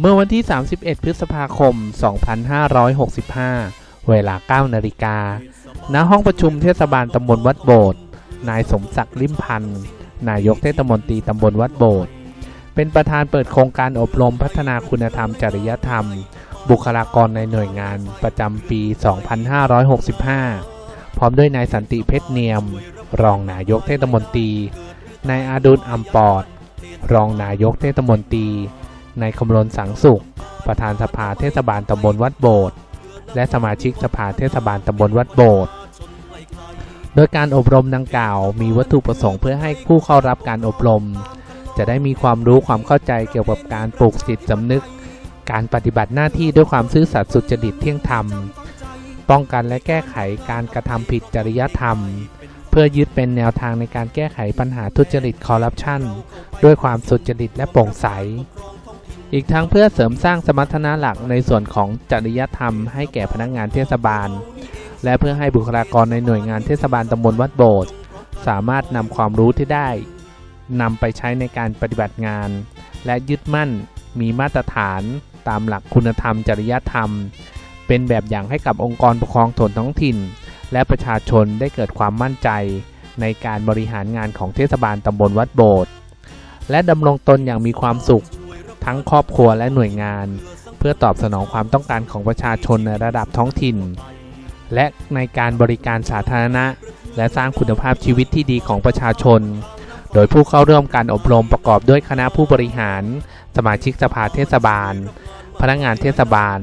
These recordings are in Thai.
เมื่อวันที่ 31 พฤษภาคม 2565 เวลา 9 นาฬิกา ณ ห้องประชุมเทศบาลตำบลวัดโบสถ์นายสมศักดิ์ลิมพันธ์ นายกเทศมนตรีตำบลวัดโบสถ์เป็นประธานเปิดโครงการอบรมพัฒนาคุณธรรมจริยธรรม บุคลากรในหน่วยงานประจำปี 2565 พร้อมด้วยนายสันติเพชรเนียม รองนายกเทศมนตรี นายอาดุลอัมปอด รองนายกเทศมนตรี นายคำรณสังสุข ประธานสภาเทศบาลตำบลวัดโบสถ์และสมาชิกสภาเทศบาลตำบลวัดโบสถ์โดยการอบรมดังกล่าว มีวัตถุประสงค์เพื่อให้ผู้เข้ารับการอบรม จะได้มีความรู้ความเข้าใจเกี่ยวกับการปลูกจิตสำนึก การปฏิบัติหน้าที่ด้วยความซื่อสัตย์สุจริตเที่ยงธรรม ป้องกันและแก้ไขการกระทำผิดจริยธรรม เพื่อยึดเป็นแนวทางในการแก้ไขปัญหาทุจริตคอร์รัปชันด้วยความสุจริตและโปร่งใส อีกทั้งเพื่อเสริมสร้างสมรรถนะหลักในส่วนของจริยธรรมให้แก่พนักงานเทศบาล และเพื่อให้บุคลากรในหน่วยงานเทศบาลตำบลวัดโบสถ์สามารถนำความรู้ที่ได้นำไปใช้ในการปฏิบัติงาน และยึดมั่นมีมาตรฐานตามหลักคุณธรรม จริยธรรม เป็นแบบอย่างให้กับองค์กรปกครองส่วนท้องถิ่น และประชาชนได้เกิดความมั่นใจ ในการบริหารงานของเทศบาลตำบลวัดโบสถ์และดำรงตนอย่างมีความสุข ทั้งครอบครัวและหน่วยงาน เพื่อตอบสนองความต้องการของประชาชนในระดับท้องถิ่น และในการบริการสาธารณะ และสร้างคุณภาพชีวิตที่ดีของประชาชน โดยผู้เข้าร่วมการอบรมประกอบด้วยคณะผู้บริหาร สมาชิกสภาเทศบาล พนักงานเทศบาล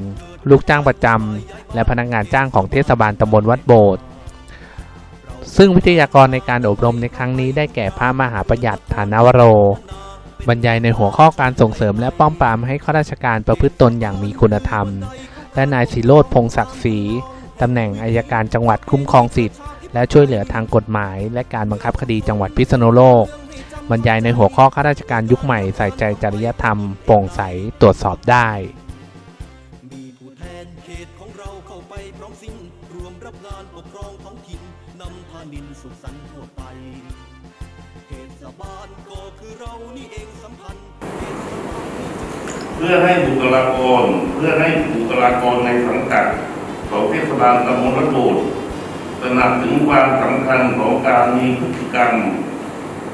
ลูกจ้างประจำและพนักงานจ้างของเทศบาลตำบลวัดโบสถ์ซึ่งวิทยากรในการอบรมในครั้งนี้ได้แก่พระมหาประหยัดฐานวโร บรรยายในหัวข้อการส่งเสริมและป้องปรามให้ข้าราชการประพฤติตนอย่างมีคุณธรรม และนายศิโรธพงศักดิ์ศรีตำแหน่งอายการจังหวัดคุ้มครองสิทธิ์ และช่วยเหลือทางกฎหมาย และการบังคับคดีจังหวัดพิษณุโลก บรรยายในหัวข้อข้าราชการยุคใหม่ใส่ใจจริยธรรมโปร่งใสตรวจสอบได้รวมรับงานปกครองท้องถิ่นนำพานินสุขสันต์ทั่วไป เพื่อให้บุคลากร เพื่อให้บุคลากรในสังกัดของเทศบาลตำบลวัดโบสถ์ตระหนักถึงความสำคัญของการมีพฤติกรรม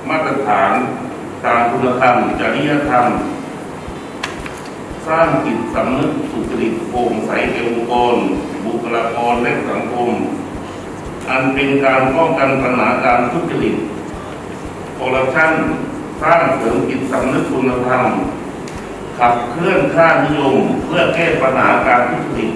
มาตรฐานทางคุณธรรม จริยธรรม สร้างจิตสำนึกสุจริตโปร่งใสแก่องค์กร บุคลากรและสังคม อันเป็นการป้องกันปัญหาการทุจริต อร์รัปชันสร้างเสริมจิตสำนึกคุณธรรม ขับเคลื่อนค่านิยม เพื่อแก้ปัญหาการทุจริต